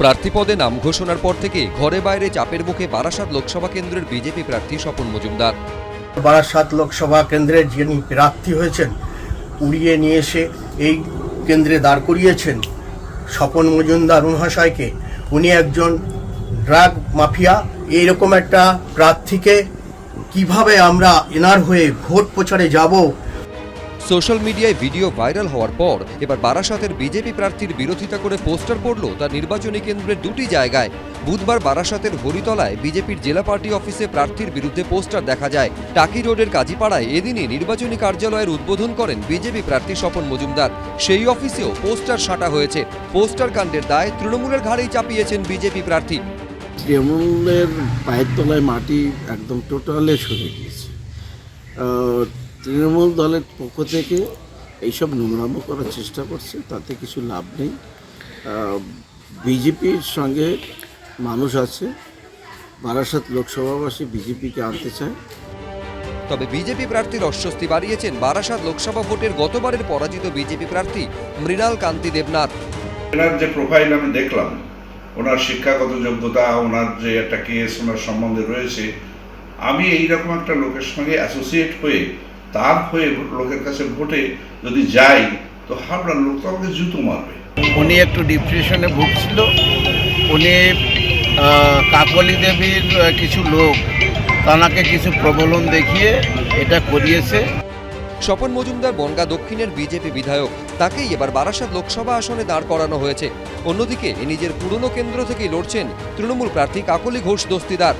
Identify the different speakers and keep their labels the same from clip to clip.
Speaker 1: প্রার্থীপদে নাম ঘোষণার পর থেকে ঘরে বাইরে চাপের মুখে বারাসাত লোকসভা কেন্দ্রের বিজেপি প্রার্থী স্বপন মজুমদার।
Speaker 2: বারাসাত লোকসভা কেন্দ্রের যিনি প্রার্থী হয়েছেন, উড়িয়ে নিয়ে এসে এই কেন্দ্রে দাঁড় করিয়েছেন স্বপন মজুমদার মহাশয়কে উনি একজন ড্রাগ মাফিয়া। এইরকম একটা প্রার্থীকে কীভাবে আমরা এনার হয়ে ভোট প্রচারে যাব
Speaker 1: সোশ্যাল মিডিয়ায় ভিডিও ভাইরাল হওয়ার পর এবার বারাসাতের বিজেপি প্রার্থীর বিরোধিতা করে পোস্টার পড়ল তার নির্বাচনী কেন্দ্রের দুটি জায়গায়। বুধবার বারাসাতের হরিতলায় বিজেপির জেলা পার্টি অফিসে প্রার্থীর বিরুদ্ধে পোস্টার দেখা যায়। টাকি রোডের কাজীপাড়ায় এদিনই নির্বাচনী কার্যালয়ের উদ্বোধন করেন বিজেপি প্রার্থী স্বপন মজুমদার। সেই অফিসেও পোস্টার সাঁটা হয়েছে। পোস্টার কাণ্ডের দায় তৃণমূলের ঘাড়েই চাপিয়েছেন বিজেপি প্রার্থী।
Speaker 3: তৃণমূলের পায়ের তলায় মাটি একদম টোটালে সরে গিয়েছে। তৃণমূল দলের পক্ষ থেকে এইসব নোংরামো করার চেষ্টা করছে তাতে কিছু লাভ নেই। বিজেপির সঙ্গে মানুষ আছে বারাসাত লোকসভাবাসী বিজেপিকে আনতে চায়।
Speaker 1: তবে বিজেপি প্রার্থীর অস্বস্তি বাড়িয়েছেন বারাসাত লোকসভা ভোটের গতবারের পরাজিত বিজেপি প্রার্থী মৃণাল কান্তি দেবনাথ।
Speaker 4: ওনার যে প্রোফাইল আমি দেখলাম ওনার শিক্ষাগত যোগ্যতা ওনার যে একটা কেস ওনার সম্বন্ধে রয়েছে আমি এইরকম একটা লোকের সঙ্গে অ্যাসোসিয়েট হয়ে তার হয়ে লোকের কাছে ভোটে যদি যাই তো হাবড়ার লোক তো আমাকে জুতো মারবে।
Speaker 3: উনি একটু ডিপ্রেশনে ভুগছিল। উনি কাকলি দেবীর কিছু লোক তানাকে কিছু প্রবলন দেখিয়ে এটা করিয়েছে।
Speaker 1: স্বপন মজুমদার বনগা দক্ষিণের বিজেপি বিধায়ক তাকেই এবার বারাসাত লোকসভা আসনে দাঁড় করানো হয়েছে। অন্যদিকে নিজের পুরনো কেন্দ্র থেকেই লড়ছেন তৃণমূল প্রার্থী কাকলি ঘোষ দস্তিদার।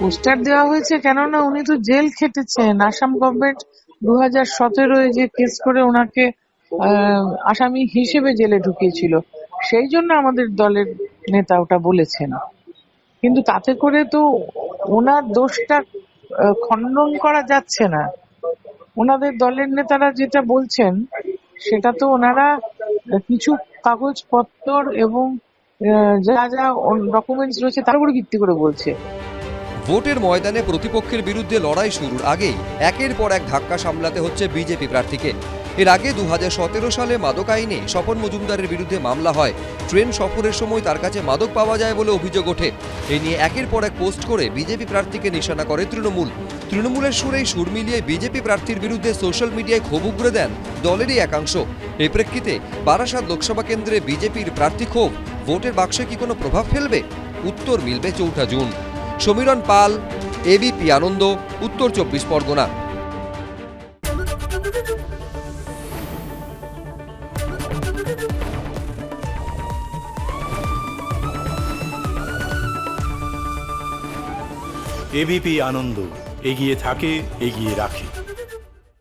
Speaker 5: পোস্টার দেওয়া হয়েছে কেননা উনি তো জেল খেটেছেন আসাম গভর্নমেন্ট দু হাজার সতেরোয় যে কেস করে ওনাকে আসামি হিসেবে জেলে ঢুকিয়েছিল, সেই জন্য আমাদের দলের নেতা ওটা বলেছেন। কিন্তু তাতে করে তো ওনার দোষটা খণ্ডন করা যাচ্ছে না। ওনাদের দলের নেতারা যেটা বলছেন, সেটা তো ওনারা কিছু কাগজপত্র এবং যা যা ডকুমেন্টস রয়েছে, তার উপর ভিত্তি করে বলছে।
Speaker 1: ভোটের ময়দানে প্রতিপক্ষের বিরুদ্ধে লড়াই শুরুর আগেই একের পর এক ধাক্কা সামলাতে হচ্ছে বিজেপি প্রার্থীকে। এর আগে দু হাজার সতেরো সালে মাদক আইনে স্বপন মজুমদারের বিরুদ্ধে মামলা হয়। ট্রেন সফরের সময় তার কাছে মাদক পাওয়া যায় বলে অভিযোগ ওঠে। এ নিয়ে একের পর এক পোস্ট করে বিজেপি প্রার্থীকে নিশানা করে তৃণমূল। তৃণমূলের সুরেই সুর মিলিয়ে বিজেপি প্রার্থীর বিরুদ্ধে সোশ্যাল মিডিয়ায় ক্ষোভ উগরে দেন দলেরই একাংশ। এই প্রেক্ষিতে বারাসাত লোকসভা কেন্দ্রে বিজেপির প্রার্থী ক্ষোভ। ভোটের বাক্সে কি কোনো প্রভাব ফেলবে? উত্তর মিলবে চৌঠা জুন। সমীরণ পাল এবিপি আনন্দ উত্তর চব্বিশ পরগনা।
Speaker 6: এবিপি আনন্দ এগিয়ে থাকে এগিয়ে রাখে।